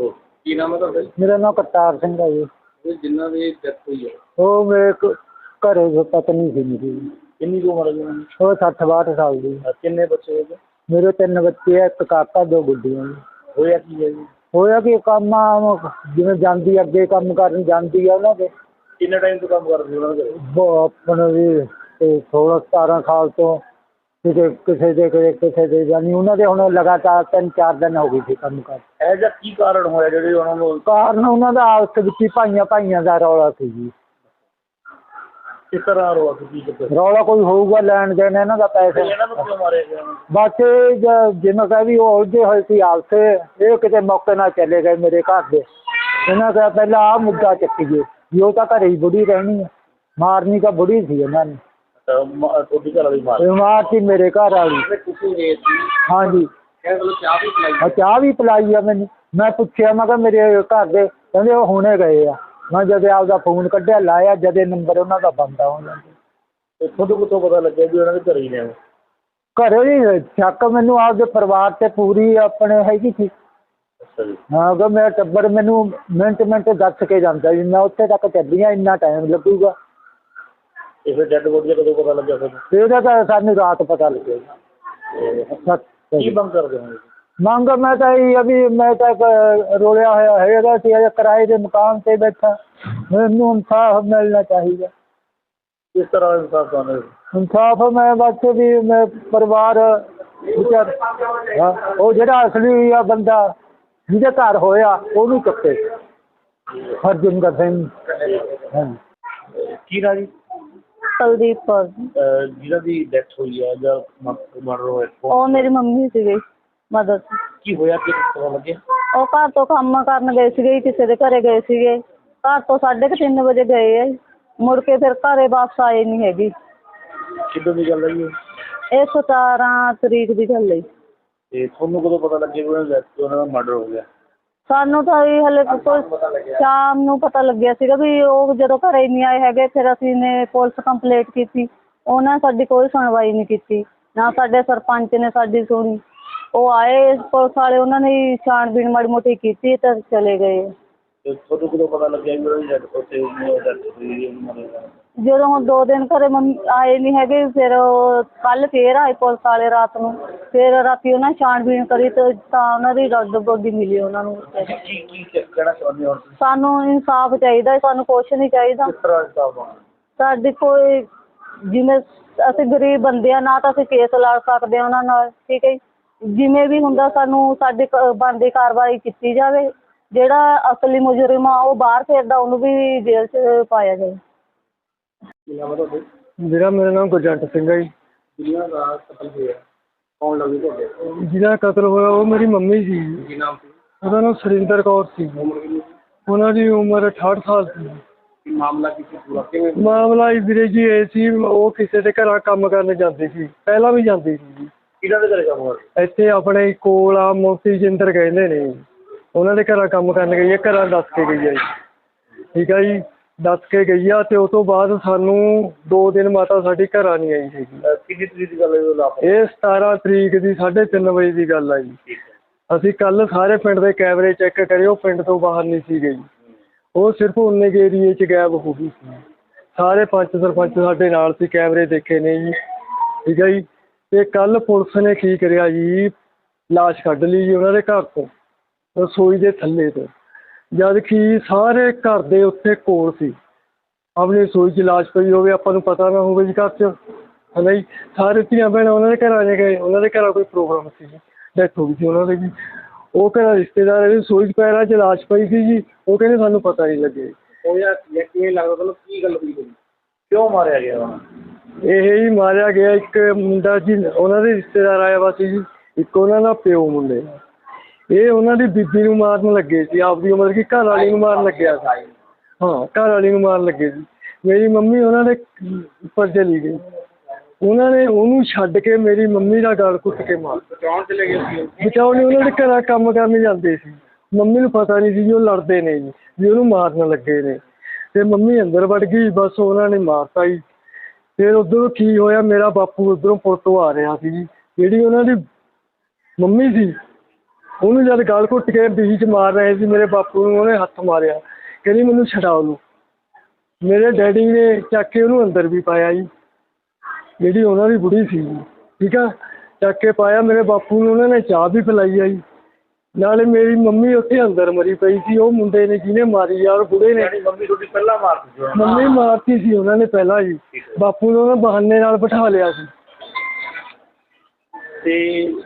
ਉਹ ਕੀ ਨਾਮ ਹੈ ਤੁਹਾਡਾ ਜੀ? ਮੇਰਾ ਨਾਮ ਕਰਤਾਰ ਸਿੰਘ ਹੈ ਜੀ। ਇਹ ਜਿਨ੍ਹਾਂ ਦੀ ਡੈਥ ਹੋਈ ਹੈ? ਉਹ ਮੇਰੇ ਕ- ਘਰੇ ਜੋ ਪਤਨੀ ਸੀ ਮੇਰੀ। ਕਿੰਨੀ ਕੁ ਉਮਰ ਹੈ ਜੀ ਉਹਨਾਂ ਦੀ? ਉਹ 60 62 ਸਾਲ ਦੀ। ਅਹ ਕਿੰਨੇ ਬੱਚੇ ਹੋਏ ਮੇਰੇ ਤਿੰਨ ਬੱਚੇ ਆ ਇੱਕ ਕਾਕਾ ਦੋ ਗੁੱਡੀਆਂ। ਜੀ ਹੋਇਆ ਕੀ ਹੈ ਜੀ? ਹੋਇਆ ਕਿ ਕੰਮ ਆ, ਜਿਵੇਂ ਜਾਂਦੀ ਆ, ਅੱਗੇ ਕੰਮ ਕਰਨ ਜਾਂਦੀ ਆ ਉਹਨਾਂ ਦੇ। ਕਿੰਨੇ ਟਾਈਮ ਤੋਂ ਕੰਮ ਕਰਦੇ ਉਹਨਾਂ ਦੇ ਘਰੇ? ਆਪਣੇ ਵੀ ਤੇ 16 17 ਸਾਲ ਤੋਂ ਕਿਤੇ ਕਿਸੇ ਦੇ ਕਿਸੇ ਕਿਸੇ ਦੇ ਜਾਨੀ ਉਹਨਾਂ ਦੇ ਹੁਣ ਲਗਾਤਾਰ ਤਿੰਨ ਚਾਰ ਦਿਨ ਹੋ ਗਏ ਸੀ ਕੰਮ ਕਰ। ਇਹ ਜਿਹਾ ਕੀ ਕਾਰਨ ਹੋਇਆ ਜਿਹੜੇ ਉਹਨਾਂ ਨੂੰ ਕਾਰਨ ਉਹਨਾਂ ਦਾ ਆਪਸ ਵਿੱਚ ਹੀ ਭਾਈਆਂ ਭਾਈਆਂ ਦਾ ਰੌਲਾ ਸੀ ਜੀ। ਕਿਸ ਤਰ੍ਹਾਂ ਰੋਕ ਕੀ ਕਰਦੇ ਰੌਲਾ ਕੋਈ ਹੋਊਗਾ ਲੈਣ ਦੇਣ ਇਹਨਾਂ ਦਾ ਪੈਸੇ। ਇਹਨਾਂ ਨੂੰ ਕਿਉਂ ਮਾਰਿਆ ਗਿਆ? ਬਸ ਇਹ ਜ- ਜਿਵੇਂ ਕਹਿ ਵੀ ਉਹ ਉਲਝੇ ਹੋਏ ਸੀ ਆਪਸੇ ਇਹ ਕਿਤੇ ਮੌਕੇ ਨਾਲ ਚਲੇ ਗਏ ਮੇਰੇ ਘਰ ਦੇ। ਇਹਨਾਂ ਦਾ ਪਹਿਲਾਂ ਆਹ ਮੁੱਦਾ ਚੱਕੀਏ ਵੀ ਉਹ ਤਾਂ ਘਰੇ ਹੀ ਬੁੜੀ ਰਹਿਣੀ ਹੈ ਮਾਰਨੀ ਤਾਂ ਬੁੜੀ ਸੀ ਇਹਨਾਂ ਨੇ। ਮ- ਤੁਹਾਡੀ ਘਰ ਵਾਲੀ ਮਾਰ ਇਹ ਮਾਰਤੀ ਮੇਰੇ ਘਰ ਵਾਲੀ। ਤੁਸੀਂ ਰੇਤ ਸੀ ਹਾਂਜੀ। ਕਹਿੰਦੇ ਚਲੋ ਚਾਹ ਵੀ ਪਿਲਾਈ ਆ। ਚਾਹ ਵੀ ਪਿਲਾਈ ਆ ਮੈਨੂੰ। ਮੈਂ ਪੁੱਛਿਆ ਮੈਂ ਕਿਹਾ ਮੇਰੇ ਘਰ ਦੇ ਕਹਿੰਦੇ ਉਹ ਹੁਣੇ ਗਏ ਆ। ਮੈਂ ਜਦ ਆਪਦਾ ਫੋਨ ਕੱਢਿਆ ਲਾਇਆ ਜਦੇ ਨੰਬਰ ਉਹਨਾਂ ਦਾ ਬੰਦਾ ਹੋ ਜਾਂਦਾ ਤੇ ਤੁਹਾਨੂੰ ਕਿੱਥੋਂ ਪਤਾ ਲੱਗਿਆ ਵੀ ਉਹਨਾਂ ਦੇ ਘਰੇ ਹੀ ਨੇ ਉਹ? ਘਰੇ ਹੀ ਸ਼ੱਕ ਮੈਨੂੰ ਆਪਦੇ ਪਰਿਵਾਰ ਤੇ ਪੂਰੀ ਆਪਣੇ ਹੈਗੀ ਸੀ। ਅੱਛਾ ਜੀ। ਹਾਂ ਕਿ ਮੇਰਾ ਟੱਬਰ ਮੈਨੂੰ ਮਿੰਟ ਮਿੰਟ ਦੱਸ ਕੇ ਜਾਂਦਾ ਜੀ ਮੈਂ ਉੱਥੇ ਤੱਕ ਚੱਲੀਆਂ ਇੰਨਾ ਟਾਈਮ ਲੱਗੂਗਾ। ਇਹ ਫਿਰ ਡੈੱਡ ਬੋਡੀ ਦਾ ਕਦੋਂ ਪਤਾ ਲੱਗਿਆ ਤੁਹਾਨੂੰ ਇਹਦਾ ਤਾਂ ਸਾਨੂੰ ਰਾਤ ਪਤਾ ਲੱਗੇਗਾ ਸੱਤ ਕੀ ਬੰਦ ਕਰਦੇ ਹੋ? ਮੰਗ ਮੈਂ ਤਾਂ ਇਹ ਵੀ ਮੈਂ ਤਾਂ ਇੱਕ ਰੋਲਿਆ ਹੋਇਆ ਹੈਗਾ ਸੀ ਅਜੇ ਕਿਰਾਏ ਦੇ ਮਕਾਨ ਤੇ ਬੈਠਾ। ਮੈਨੂੰ ਇਨਸਾਫ ਮਿਲਣਾ ਚਾਹੀਦਾ। ਕਿਸ ਤਰ੍ਹਾਂ ਦਾ ਇਨਸਾਫ ਹੋ? ਇਨਸਾਫ ਮੈਂ ਬਸ ਵੀ ਮੈਂ ਪਰਿਵਾਰ ਵਿਚਾਰ ਹਾਂ, ਉਹ ਜਿਹੜਾ ਅਸਲੀ ਆ ਬੰਦਾ ਜਿਹਦੇ ਘਰ ਹੋਇਆ ਉਹਨੂੰ ਚੁੱਕੇ। ਹਰਜਿੰਦਰ ਸਿੰਘ। ਕੀ ਨਾ ਜੀ? ਕੁਲਦੀਪ ਕੌਰ ਜੀ। ਅਹ ਜਿਹਨਾਂ ਦੀ ਡੈਥ ਹੋਈ ਹੈ ਜਾਂ ਮਰਡਰ ਹੋਇਆ ਉਹ ਉਹ ਮੇਰੀ ਮੰਮੀ ਸੀਗੇ ਮਦਰ ਕੀ ਹੋਇਆ ਕਿ ਪਤਾ ਲੱਗਿਆ ਉਹ ਘਰ ਤੋਂ ਕੰਮ ਕਰਨ ਗਏ ਸੀਗੇ ਜੀ, ਕਿਸੇ ਦੇ ਘਰੇ ਗਏ ਸੀਗੇ ਘਰ ਤੋਂ ਸਾਢੇ ਕੁ ਤਿੰਨ ਵਜੇ ਗਏ ਆ ਜੀ। ਮੁੜ ਕੇ ਫਿਰ ਘਰੇ ਵਾਪਸ ਆਏ ਨਹੀਂ ਹੈਗੀ ਕਿੱਦਾਂ ਦੀ ਗੱਲ ਹੈ ਜੀ ਇਹ? ਇਹ 17 ਤਰੀਕ ਦੀ ਗੱਲ ਹੈ ਜੀ। ਤੇ ਤੁਹਾਨੂੰ ਕਦੋਂ ਪਤਾ ਲੱਗਿਆ ਵੀ ਉਹਨਾਂ ਦਾ death- ਉਹਨਾਂ ਦਾ ਮਰਡਰ ਹੋ ਗਿਆ ਸਾਨੂੰ ਤਾਂ ਇਹ ਹਲੇ ਕੋਈ ਸ਼ਾਮ ਨੂੰ ਪਤਾ ਲੱਗਿਆ ਸੀਗਾ ਵੀ ਉਹ ਜਦੋਂ ਘਰੇ ਨਹੀਂ ਆਏ ਹੈਗੇ ਫਿਰ ਅਸੀਂ ਨੇ ਪੁਲਿਸ ਕੰਪਲੇਂਟ ਕੀਤੀ। ਉਹਨਾਂ ਸਾਡੀ ਕੋਈ ਸੁਣਵਾਈ ਨਹੀਂ ਕੀਤੀ। ਨਾ ਸਾਡੇ ਸਰਪੰਚ ਨੇ ਸਾਡੀ ਸੁਣੀ। ਉਹ ਆਏ ਪੁਲਿਸ ਵਾਲੇ ਉਹਨਾਂ ਨੇ ਛਾਣਬੀਣ ਮਾੜੀ ਮੋਟੀ ਕੀਤੀ ਤਾਂ ਚਲੇ ਗਏ। ਤੇ ਤੁਹਾਨੂੰ ਕਦੋਂ ਪਤਾ ਲੱਗਿਆ ਵੀ ਉਹਨਾਂ ਦੀ ਡੈਥ ਉੱਥੇ ਡੈਥ ਹੋਈ ਹੈ ਉਹਨਾਂ ਮਰੇ ਜਦੋਂ ਹੁਣ ਦੋ ਦਿਨ ਘਰੇ ਮੰਮੀ ਆਏ ਨਹੀਂ ਹੈਗੇ ਫਿਰ ਕੱਲ ਫੇਰ ਆਏ ਪੁਲਿਸ ਵਾਲੇ ਰਾਤ ਨੂੰ। ਫਿਰ ਰਾਤੀ ਉਹਨਾਂ ਛਾਣਬੀਣ ਕਰੀ ਤੇ ਤਾਂ ਉਹਨਾਂ ਦੀ ਰੱਦ ਬੋਡੀ ਮਿਲੀ ਉਹਨਾਂ ਨੂੰ। ਕੀ ਕੀ ਕਹਿਣਾ ਚਾਹੁੰਦੇ ਹੋ ਤੁਸੀਂ? ਸਾਨੂੰ ਇਨਸਾਫ ਚਾਹੀਦਾ ਹੈ, ਸਾਨੂੰ ਕੁਛ ਨਹੀਂ ਚਾਹੀਦਾ। ਕਿਸ ਤਰ੍ਹਾਂ ਇਨਸਾਫ ਹੋਣਾ? ਸਾਡੀ ਕੋਈ ਜਿਵੇਂ ਅਸੀਂ ਗਰੀਬ ਬੰਦੇ ਆ ਨਾ ਤਾਂ ਅਸੀਂ ਕੇਸ ਲੜ ਸਕਦੇ ਹਾਂ ਉਹਨਾਂ ਨਾਲ ਠੀਕ ਹੈ ਜੀ। ਜਿਵੇਂ ਵੀ ਹੁੰਦਾ ਸਾਨੂੰ ਸਾਡੀ ਕ- ਬਣਦੀ ਕਾਰਵਾਈ ਕੀਤੀ ਜਾਵੇ ਜਿਹੜਾ ਅਸਲੀ ਮੁਜਰਮ ਆ ਉਹ ਬਾਹਰ ਫਿਰਦਾ ਉਹਨੂੰ ਵੀ ਜੇਲ੍ਹ 'ਚ ਪਾਇਆ ਜਾਵੇ। ਕੀ ਨਾਮ ਹੈ ਤੁਹਾਡੇ ਮੇਰਾ ਮੇਰਾ ਨਾਮ ਗੁਰਜੰਟ ਸਿੰਘ ਹੈ ਜੀ। ਜਿਹਨਾਂ ਦਾ ਕਤਲ ਹੋਇਆ। ਕੌਣ ਲੱਗੀ ਤੁਹਾਡੇ? ਜਿਹਦਾ ਕਤਲ ਹੋਇਆ ਉਹ ਮੇਰੀ ਮੰਮੀ ਸੀ। ਕੀ ਨਾਮ ਸੀ? ਉਹਦਾ ਨਾਮ ਸੁਰਿੰਦਰ ਕੌਰ ਸੀ। ਉਮਰ ਕਿੰਨੀ ਸੀ? ਉਹਨਾਂ ਦੀ ਉਮਰ 68 ਸਾਲ ਸੀ। ਕੀ ਮਾਮਲਾ ਕੀ ਸੀ ਪੂਰਾ? ਕਿਵੇਂ ਮਾਮਲਾ ਇਹ ਵੀਰੇ ਜੀ ਇਹ ਸੀ ਉਹ ਕਿਸੇ ਦੇ ਘਰਾਂ ਕੰਮ ਕਰਨ ਜਾਂਦੀ ਸੀ। ਪਹਿਲਾਂ ਵੀ ਜਾਂਦੀ ਸੀ ਜੀ। ਕਿਹਨਾਂ ਦੇ ਘਰੇ ਕੰਮ ਹੋ ਰਿਹਾ ਇੱਥੇ ਆਪਣੇ ਕੋਲ ਆ ਮੋਤੀ ਜਿੰਦਰ ਕਹਿੰਦੇ ਨੇ। ਜੀ। ਉਹਨਾਂ ਦੇ ਘਰਾਂ ਕੰਮ ਕਰਨ ਗਈ ਹੈ ਘਰਾਂ ਦੱਸ ਕੇ ਗਈ ਹੈ ਜੀ। ਠੀਕ ਹੈ ਜੀ। ਦੱਸ ਕੇ ਗਈ ਆ ਤੇ ਉਸ ਤੋਂ ਬਾਅਦ ਸਾਨੂੰ 2 ਦਿਨ ਮਾਤਾ ਸਾਡੀ ਘਰਾਂ ਨਹੀਂ ਆਈ ਸੀਗੀ। ਅਹ ਕਿੰਨੀ ਤਰੀਕ ਦੀ ਗੱਲ ਹੈ ਉਹ ਲਾਪਤਾ? ਇਹ 17 ਤਰੀਕ ਦੀ 3:30 ਵਜੇ ਦੀ ਗੱਲ ਆ ਜੀ। ਠੀਕ ਹੈ। ਅਸੀਂ ਕੱਲ ਸਾਰੇ ਪਿੰਡ ਦੇ ਕੈਮਰੇ ਚੈੱਕ ਕਰੇ ਉਹ ਪਿੰਡ ਤੋਂ ਬਾਹਰ ਨਹੀਂ ਸੀ ਗਈ। ਉਹ ਸਿਰਫ ਉਨੇ ਕੇ ਏਰੀਏ 'ਚ ਗਾਇਬ ਹੋ ਗਈ ਸੀ। ਸਾਰੇ ਪੰਚ ਸਰਪੰਚ ਸਾਡੇ ਨਾਲ ਸੀ ਕੈਮਰੇ ਦੇਖੇ ਨੇ ਜੀ। ਠੀਕ ਹੈ ਜੀ। ਤੇ ਕੱਲ ਪੁਲਿਸ ਨੇ ਕੀ ਕਰਿਆ ਜੀ? ਲਾਸ਼ ਕੱਢ ਲਈ ਜੀ ਉਹਨਾਂ ਦੇ ਘਰ ਤੋਂ ਰਸੋਈ ਦੇ ਥੱਲੇ ਤੋਂ। ਜਦ ਕਿ ਸਾਰੇ ਘਰ ਦੇ ਉੱਥੇ ਕੋਲ ਸੀ। ਆਪਣੀ ਰਸੋਈ 'ਚ ਲਾਸ਼ ਪਈ ਹੋਵੇ ਆਪਾਂ ਨੂੰ ਪਤਾ ਨਾ ਹੋਵੇ ਜੀ ਘਰ 'ਚ। ਹੈ ਨਾ ਜੀ? ਸਾਰੇ ਧੀਆਂ ਭੈਣਾਂ ਉਹਨਾਂ ਦੇ ਘਰਾਂ 'ਚ ਗਏ ਉਹਨਾਂ ਦੇ ਘਰਾਂ ਕੋਈ ਪ੍ਰੋਗਰਾਮ ਸੀ ਜੀ। ਡੈਥ ਹੋ ਗਈ ਸੀ ਉਹਨਾਂ ਦੀ ਜੀ। ਉਹ ਘਰਾਂ ਰਿਸ਼ਤੇਦਾਰ ਦੀ ਰਸੋਈ 'ਚ ਪੈਰਾਂ 'ਚ ਲਾਸ਼ ਪਈ ਸੀ ਜੀ। ਉਹ ਕਹਿੰਦੇ ਸਾਨੂੰ ਪਤਾ ਨਹੀਂ ਲੱਗੇ। ਉਹ ਯਾਰ ਕਿਵੇਂ ਲੱਗਦਾ ਤੁਹਾਨੂੰ ਕੀ ਗੱਲ ਹੋਈ ਹੋਈ ਕਿਉਂ ਮਾਰਿਆ ਗਿਆ ਉਹਨਾਂ? ਇਹ ਹੀ ਮਾਰਿਆ ਗਿਆ ਇੱਕ ਮੁੰਡਾ ਜੀ ਉਹਨਾਂ ਦੇ ਰਿਸ਼ਤੇਦਾਰ ਆਇਆ ਵਾ ਸੀ ਜੀ। ਇੱਕ ਉਹਨਾਂ ਦਾ ਪਿਓ ਮੁੰਡੇ। ਦਾ। ਇਹ ਉਹਨਾਂ ਦੀ ਬੀਬੀ ਨੂੰ ਮਾਰਨ ਲੱਗੇ ਸੀ ਆਪਦੀ ਉਮਰ ਕੀ ਘਰ ਵਾਲੀ ਨੂੰ ਮਾਰਨ ਲੱਗਿਆ ਸੀ। ਹਾਂ ਘਰ ਵਾਲੀ ਨੂੰ ਮਾਰਨ ਲੱਗੇ ਸੀ। ਮੇਰੀ ਮੰਮੀ ਉਹਨਾਂ ਦੇ ਉੱਪਰ ਚਲੀ ਗਈ। ਉਹਨਾਂ ਨੇ ਉਹਨੂੰ ਛੱਡ ਕੇ ਮੇਰੀ ਮੰਮੀ ਦਾ ਗਲ ਘੁੱਟ ਕੇ ਮਾਰ ਬਚਾਉਣ ਚਲੇ ਗਏ ਸੀ ਉਹ। ਬਚਾਉ ਨੇ ਉਹਨਾਂ ਦੇ ਘਰਾਂ ਕੰਮ ਕਰਨ ਜਾਂਦੇ ਸੀ। ਮੰਮੀ ਨੂੰ ਪਤਾ ਨਹੀਂ ਸੀ ਜੀ ਉਹ ਲੜਦੇ ਨੇ ਜੀ ਵੀ ਉਹਨੂੰ ਮਾਰਨ ਲੱਗੇ ਨੇ। ਤੇ ਮੰਮੀ ਅੰਦਰ ਵੜ ਗਈ ਬਸ ਉਹਨਾਂ ਨੇ ਮਾਰਤਾ ਜੀ। ਫਿਰ ਉਧਰੋਂ ਕੀ ਹੋਇਆ ਮੇਰਾ ਬਾਪੂ ਉਧਰੋਂ ਤੋਂ ਆ ਰਿਹਾ ਸੀ ਜੀ। ਜਿਹੜੀ ਉਹਨਾਂ ਦੀ ਮੰਮੀ ਸੀ ਉਹਨੂੰ ਜਦ ਗਾਲ ਘੁੱਟ ਕੇ ਬੀਚ ਮਾਰ ਰਹੇ ਸੀ ਮੇਰੇ ਬਾਪੂ ਨੂੰ ਉਹਨੇ ਹੱਥ ਮਾਰਿਆ। ਕਹਿੰਦੀ ਮੈਨੂੰ ਛਡਾ ਉਹਨੂੰ ਮੇਰੇ ਡੈਡੀ ਨੇ ਚੱਕ ਕੇ ਉਹਨੂੰ ਅੰਦਰ ਵੀ ਪਾਇਆ ਜੀ। ਜਿਹੜੀ ਉਹਨਾਂ ਦੀ ਬੁੜੀ ਸੀ ਠੀਕ ਆ? ਚੱਕ ਕੇ ਪਾਇਆ ਮੇਰੇ ਬਾਪੂ ਨੂੰ ਉਹਨਾਂ ਨੇ ਚਾਹ ਵੀ ਪਿਲਾਈ ਆ ਜੀ। ਨਾਲੇ ਮੇਰੀ ਮੰਮੀ ਉੱਥੇ ਅੰਦਰ ਮਰੀ ਪਈ ਸੀ ਉਹ ਮੁੰਡੇ ਨੇ ਜਿਹਨੇ ਮਾਰੀ ਔਰ ਬੁੜੇ ਨੇ ਮੰਮੀ ਤੁਹਾਡੀ ਪਹਿਲਾਂ ਮਾਰਤੀ ਸੀ। ਮੰਮੀ ਮਾਰਤੀ ਸੀ ਉਹਨਾਂ ਨੇ ਪਹਿਲਾਂ ਜੀ। ਬਾਪੂ ਨੂੰ ਉਹਨਾਂ ਬਹਾਨੇ ਨਾਲ ਬਿਠਾ ਲਿਆ ਸੀ। ਤੇ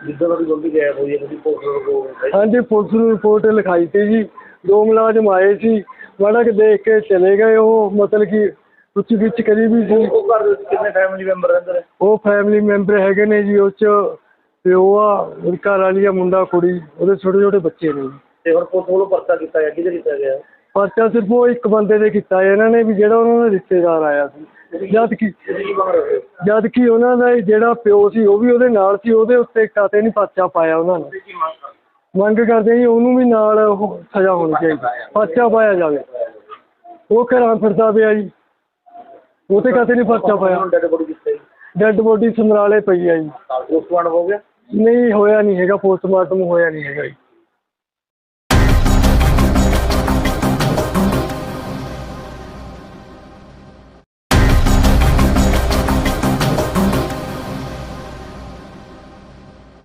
ਜਿੱਦਾਂ ਤੁਹਾਡੀ ਮੰਮੀ ਗਾਇਬ ਹੋਈ ਹੈ ਤੁਸੀਂ ਪੋਸਟਰ ਕੋ ਹਾਂਜੀ ਪੁਲਿਸ ਨੂੰ ਰਿਪੋਰਟ ਲਿਖਾਈ ਸੀ ਜੀ। ਦੋ ਮੁਲਾਜ਼ਮ ਆਏ ਸੀ ਮਾੜਾ ਕਿ ਦੇਖ ਕੇ ਚਲੇ ਗਏ ਉਹ ਮਤਲਬ ਕਿ ਕੁਛ ਵਿੱਚ ਕਰੀ ਵੀ ਸੀ। ਉਹ ਘਰ ਦੇ ਵਿੱਚ ਕਿੰਨੇ ਫੈਮਿਲੀ ਮੈਂਬਰ ਰਹਿੰਦੇ ਨੇ? ਉਹ ਫੈਮਿਲੀ ਮੈਂਬਰ ਹੈਗੇ ਨੇ ਜੀ ਉਹ ਚ ਪਿਓ ਆ ਉਹਦੀ ਘਰ ਵਾਲੀ ਆ ਮੁੰਡਾ ਕੁੜੀ ਉਹਦੇ ਛੋਟੇ ਛੋਟੇ ਬੱਚੇ ਨੇ ਜੀ। ਤੇ ਹੁਣ ਪੁਲਿਸ ਵੱਲੋਂ ਪਰਚਾ ਕੀਤਾ ਗਿਆ ਕਿਹਦੇ ਕੀਤਾ ਗਿਆ? ਪਰਚਾ ਸਿਰਫ ਉਹ ਇੱਕ ਬੰਦੇ ਦੇ ਕੀਤਾ ਇਹਨਾਂ ਨੇ ਵੀ ਜਿਹੜਾ ਉਹਨਾਂ ਦਾ ਰਿਸ਼ਤੇਦਾਰ ਆਇਆ ਸੀ। ਜਦ ਕਿ ਹੋ ਜਦ ਕਿ ਉਹਨਾਂ ਦਾ ਜਿਹੜਾ ਪਿਓ ਸੀ ਉਹ ਵੀ ਉਹਦੇ ਨਾਲ ਸੀ ਉਹਦੇ ਉੱਤੇ ਕਾਤੇ ਨਹੀਂ ਪਰਚਾ ਪਾਇਆ ਉਹਨਾਂ ਨੇ। ਮੰਗ ਕਰਦੇ ਜੀ ਉਹਨੂੰ ਵੀ ਨਾਲ ਉਹ ਸਜ਼ਾ ਹੋਣੀ ਚਾਹੀਦੀ ਪਰਚਾ ਪਾਇਆ ਜਾਵੇ। ਉਹ ਘਰਾਂ ਫਿਰਦਾ ਪਿਆ ਜੀ। ਉਹ ਤੇ ਕਾਤੇ ਨਹੀਂ ਪਰਚਾ ਪਾਇਆ। ਡੈੱਡ ਬੋਡੀ ਸਮਰਾਲੇ ਪਈ ਆ ਜੀ। ਪੋਸਟਮਾਰਟਮ ਹੋ ਗਿਆ? ਨਹੀਂ ਹੋਇਆ ਨਹੀਂ ਹੈਗਾ ਪੋਸਟਮਾਰਟਮ ਹੋਇਆ ਨਹੀਂ ਹੈਗਾ ਜੀ।